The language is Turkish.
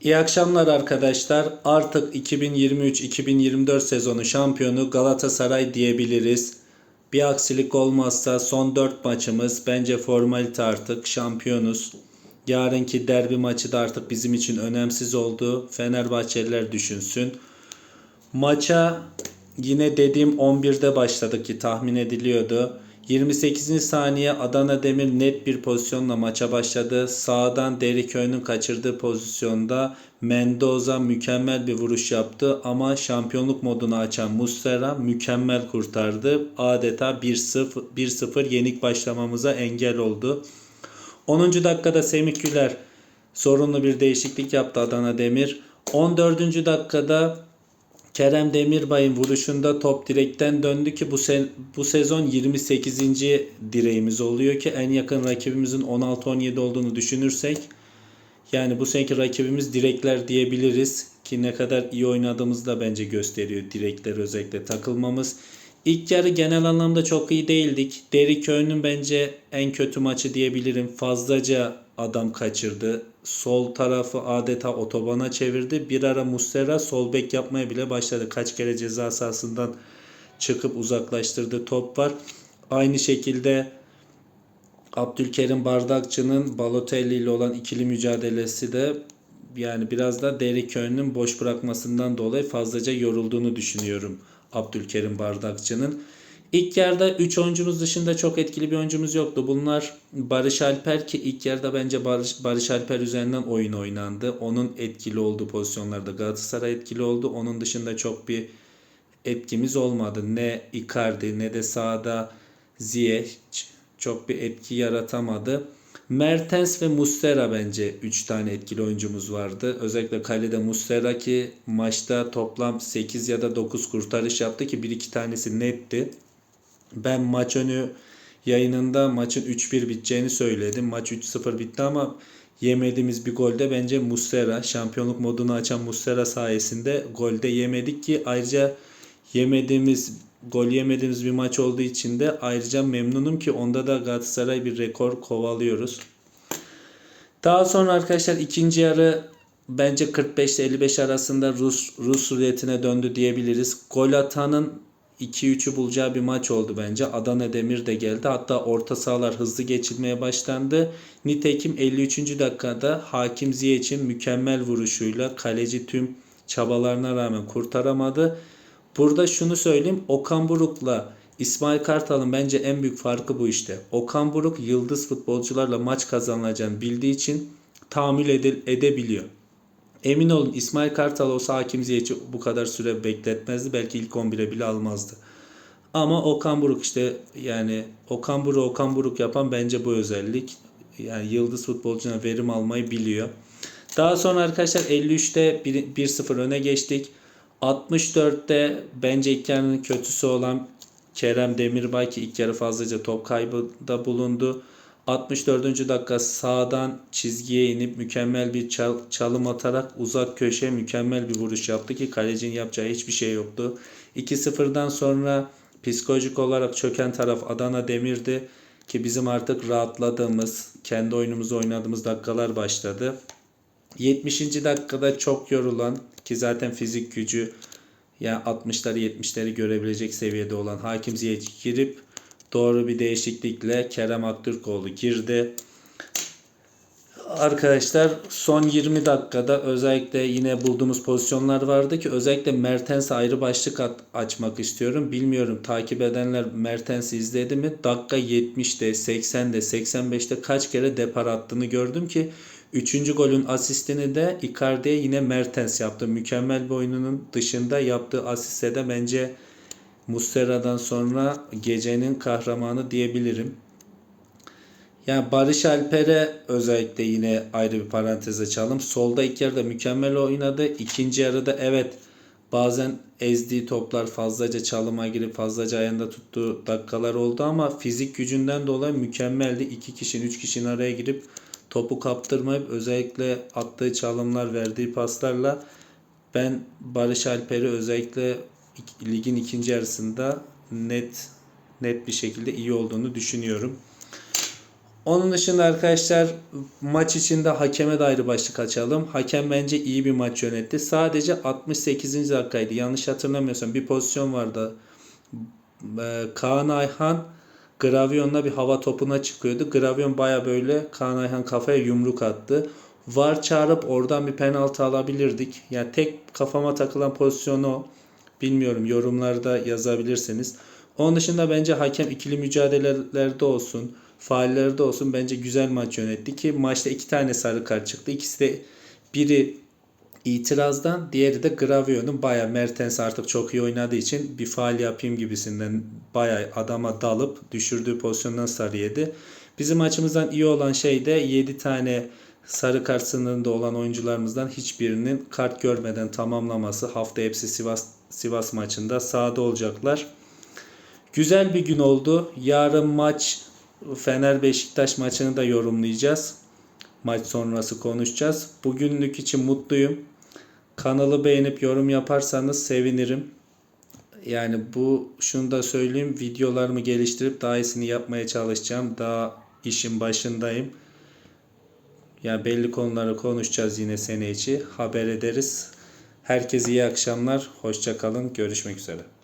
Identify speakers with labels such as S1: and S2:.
S1: İyi akşamlar arkadaşlar. Artık 2023-2024 sezonu şampiyonu Galatasaray diyebiliriz. Bir aksilik olmazsa son 4 maçımız bence formalite artık şampiyonuz. Yarınki derbi maçı da artık bizim için önemsiz oldu. Fenerbahçeliler düşünsün. Maça yine dediğim 11'de başladık ki tahmin ediliyordu. 28. saniye Adana Demir net bir pozisyonla maça başladı. Sağdan Deriköy'ün kaçırdığı pozisyonda Mendoza mükemmel bir vuruş yaptı ama şampiyonluk modunu açan Muslera mükemmel kurtardı. Adeta 1-0 1-0 yenik başlamamıza engel oldu. 10. dakikada Semih Güler sorunlu bir değişiklik yaptı Adana Demir. 14. dakikada Kerem Demirbay'ın vuruşunda top direkten döndü ki bu se- bu sezon 28. direğimiz oluyor ki en yakın rakibimizin 16-17 olduğunu düşünürsek yani bu seneki rakibimiz direkler diyebiliriz ki ne kadar iyi oynadığımızı da bence gösteriyor direkler özellikle takılmamız. İlk yarı genel anlamda çok iyi değildik. Deriköy'ün bence en kötü maçı diyebilirim. Fazlaca adam kaçırdı. Sol tarafı adeta otobana çevirdi. Bir ara Muslera sol bek yapmaya bile başladı. Kaç kere ceza sahasından çıkıp uzaklaştırdığı top var. Aynı şekilde Abdülkerim Bardakçı'nın Balotelli ile olan ikili mücadelesi de yani biraz da Deriköy'ün boş bırakmasından dolayı fazlaca yorulduğunu düşünüyorum Abdülkerim Bardakçı'nın. İlk yarıda 3 oyuncumuz dışında çok etkili bir oyuncumuz yoktu. Bunlar Barış Alper ki ilk yarıda bence Barış, Barış Alper üzerinden oyun oynandı. Onun etkili olduğu pozisyonlarda Galatasaray etkili oldu. Onun dışında çok bir etkimiz olmadı. Ne Icardi ne de sağda Ziyech çok bir etki yaratamadı. Mertens ve Muslera bence 3 tane etkili oyuncumuz vardı. Özellikle kalede Muslera ki maçta toplam 8 ya da 9 kurtarış yaptı ki 1-2 tanesi netti. Ben maç önü yayınında maçın 3-1 biteceğini söyledim. Maç 3-0 bitti ama yemediğimiz bir golde bence Muslera şampiyonluk modunu açan Muslera sayesinde golde yemedik ki ayrıca yemediğimiz gol yemediğimiz bir maç olduğu için de ayrıca memnunum ki onda da Galatasaray bir rekor kovalıyoruz. Daha sonra arkadaşlar ikinci yarı bence 45 ile 55 arasında Rus Rus ruletine döndü diyebiliriz. Gol atanın 2-3'ü bulacağı bir maç oldu bence. Adana Demir de geldi. Hatta orta sahalar hızlı geçilmeye başlandı. Nitekim 53. dakikada Hakim Ziyech'in mükemmel vuruşuyla kaleci tüm çabalarına rağmen kurtaramadı. Burada şunu söyleyeyim. Okan Buruk'la İsmail Kartal'ın bence en büyük farkı bu işte. Okan Buruk yıldız futbolcularla maç kazanılacağını bildiği için tahammül ede- edebiliyor. Emin olun İsmail Kartal olsa Hakim Ziyech'i bu kadar süre bekletmezdi. Belki ilk 11'e bile almazdı. Ama Okan Buruk işte yani Okan Buruk Okan Buruk yapan bence bu özellik. Yani yıldız futbolcuna verim almayı biliyor. Daha sonra arkadaşlar 53'te 1- 1-0 öne geçtik. 64'te bence yarının kötüsü olan Kerem Demirbay ki ilk yarı fazlaca top kaybında bulundu. 64. dakika sağdan çizgiye inip mükemmel bir çal- çalım atarak uzak köşe mükemmel bir vuruş yaptı ki kalecinin yapacağı hiçbir şey yoktu. 2-0'dan sonra psikolojik olarak çöken taraf Adana Demir'di ki bizim artık rahatladığımız, kendi oyunumuzu oynadığımız dakikalar başladı. 70. dakikada çok yorulan ki zaten fizik gücü yani 60'ları 70'leri görebilecek seviyede olan Hakim Ziyech girip doğru bir değişiklikle Kerem Aktürkoğlu girdi. Arkadaşlar son 20 dakikada özellikle yine bulduğumuz pozisyonlar vardı ki özellikle Mertens ayrı başlık at- açmak istiyorum. Bilmiyorum takip edenler Mertens'i izledi mi? Dakika 70'te, 80'de, 85'te kaç kere depar attığını gördüm ki 3. golün asistini de Icardi'ye yine Mertens yaptı. Mükemmel bir oyununun dışında yaptığı asiste de bence Muslera'dan sonra gecenin kahramanı diyebilirim. Yani Barış Alper'e özellikle yine ayrı bir parantez açalım. Solda ilk yarıda mükemmel oynadı. İkinci yarıda evet bazen ezdiği toplar fazlaca çalıma girip fazlaca ayağında tuttuğu dakikalar oldu ama fizik gücünden dolayı mükemmeldi. İki kişinin, üç kişinin araya girip topu kaptırmayıp özellikle attığı çalımlar, verdiği paslarla ben Barış Alper'i özellikle ik- ligin ikinci yarısında net net bir şekilde iyi olduğunu düşünüyorum. Onun dışında arkadaşlar maç içinde hakeme de ayrı başlık açalım. Hakem bence iyi bir maç yönetti. Sadece 68. dakikaydı. Yanlış hatırlamıyorsam bir pozisyon vardı. Kaan Ayhan Gravyon'la bir hava topuna çıkıyordu. Gravyon baya böyle Kaan Ayhan kafaya yumruk attı. Var çağırıp oradan bir penaltı alabilirdik. Yani tek kafama takılan pozisyon o. Bilmiyorum yorumlarda yazabilirsiniz. Onun dışında bence hakem ikili mücadelelerde olsun, faallerde olsun bence güzel maç yönetti ki maçta iki tane sarı kart çıktı. İkisi de biri itirazdan, diğeri de Gravyon'un baya Mertens artık çok iyi oynadığı için bir faal yapayım gibisinden baya adama dalıp düşürdüğü pozisyondan sarı yedi. Bizim açımızdan iyi olan şey de 7 tane sarı kart sınırında olan oyuncularımızdan hiçbirinin kart görmeden tamamlaması. Hafta hepsi Sivas Sivas maçında sahada olacaklar. Güzel bir gün oldu. Yarın maç Fener Beşiktaş maçını da yorumlayacağız. Maç sonrası konuşacağız. Bugünlük için mutluyum. Kanalı beğenip yorum yaparsanız sevinirim. Yani bu şunu da söyleyeyim. Videolarımı geliştirip daha iyisini yapmaya çalışacağım. Daha işin başındayım. Yani belli konuları konuşacağız yine sene içi. Haber ederiz. Herkese iyi akşamlar. Hoşça kalın. Görüşmek üzere.